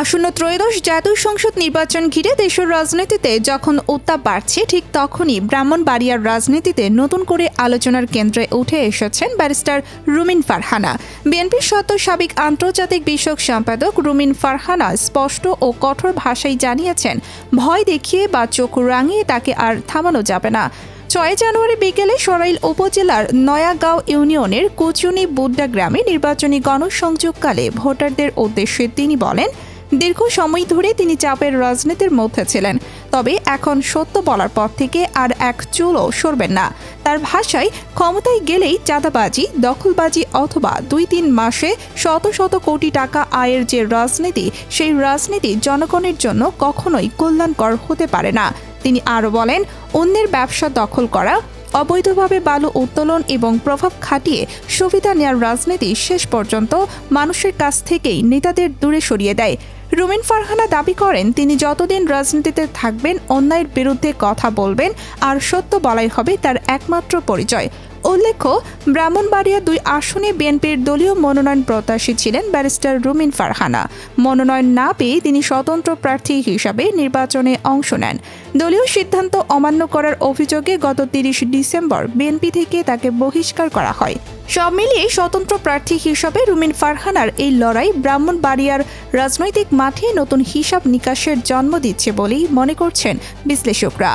আসন্ন ত্রয়োদশ জাতীয় সংসদ নির্বাচন ঘিরে দেশের রাজনীতিতে যখন উত্তাপ বাড়ছে, ঠিক তখনই ব্রাহ্মণবাড়িয়ার রাজনীতিতে নতুন করে আলোচনার কেন্দ্রে উঠে এসেছেন ব্যারিস্টার রুমিন ফারহানা। বিএনপির সদ্য সাবেক আন্তর্জাতিক বিষয়ক সম্পাদক রুমিন ফারহানা স্পষ্ট ও কঠোর ভাষায় জানিয়েছেন, ভয় দেখিয়ে বা চোখ রাঙিয়ে তাকে আর থামানো যাবে না। ছয় জানুয়ারি বিকেলে সরাইল উপজেলার নয়াগাঁও ইউনিয়নের কুচুনি বুড্ডা গ্রামে নির্বাচনী গণসংযোগকালে ভোটারদের উদ্দেশ্যে তিনি বলেন দীর্ঘ সময় ধরে তিনি চাপের রাজনীতির মধ্যে ছিলেন। তবে এখন সত্য বলার পর থেকে আর এক চুলও সরবেন না। তার ভাষায় ক্ষমতায় গেলেই চাঁদাবাজি, দখলবাজি অথবা দুই তিন মাসে শত শত কোটি টাকা আয়ের যে রাজনীতি, সেই রাজনীতি জনগণের জন্য কখনোই কল্যাণকর হতে পারে না। তিনি আরও বলেন, অন্যের ব্যবসা দখল করা অবৈধভাবে বালু উত্তোলন এবং প্রভাব খাটিয়ে সুবিধা নেয়ার রাজনীতি শেষ পর্যন্ত মানুষের কাছ থেকেই নেতাদের দূরে সরিয়ে দেয়। রুমিন ফারহানা দাবি করেন, তিনি যতদিন রাজনীতিতে থাকবেন, অন্যায়ের বিরুদ্ধে কথা বলবেন, আর সত্য বলাই হবে তার একমাত্র পরিচয়। উল্লেখ্য, ব্রাহ্মণবাড়িয়া দুই আসনে বিএনপির দলীয় মনোনয়ন প্রত্যাশী ছিলেন ব্যারিস্টার রুমিন ফারহানা। মনোনয়ন না পেয়ে তিনি স্বতন্ত্র প্রার্থী হিসাবে নির্বাচনে অংশ নেন। দলীয় সিদ্ধান্ত অমান্য করার অভিযোগে গত তিরিশ ডিসেম্বর বিএনপি থেকে তাকে বহিষ্কার করা হয়। সব মিলিয়ে স্বতন্ত্র প্রার্থী হিসাবে রুমিন ফারহানার এই লড়াই ব্রাহ্মণবাড়িয়ার রাজনৈতিক মাঠে নতুন হিসাব নিকাশের জন্ম দিচ্ছে বলেই মনে করছেন বিশ্লেষকরা।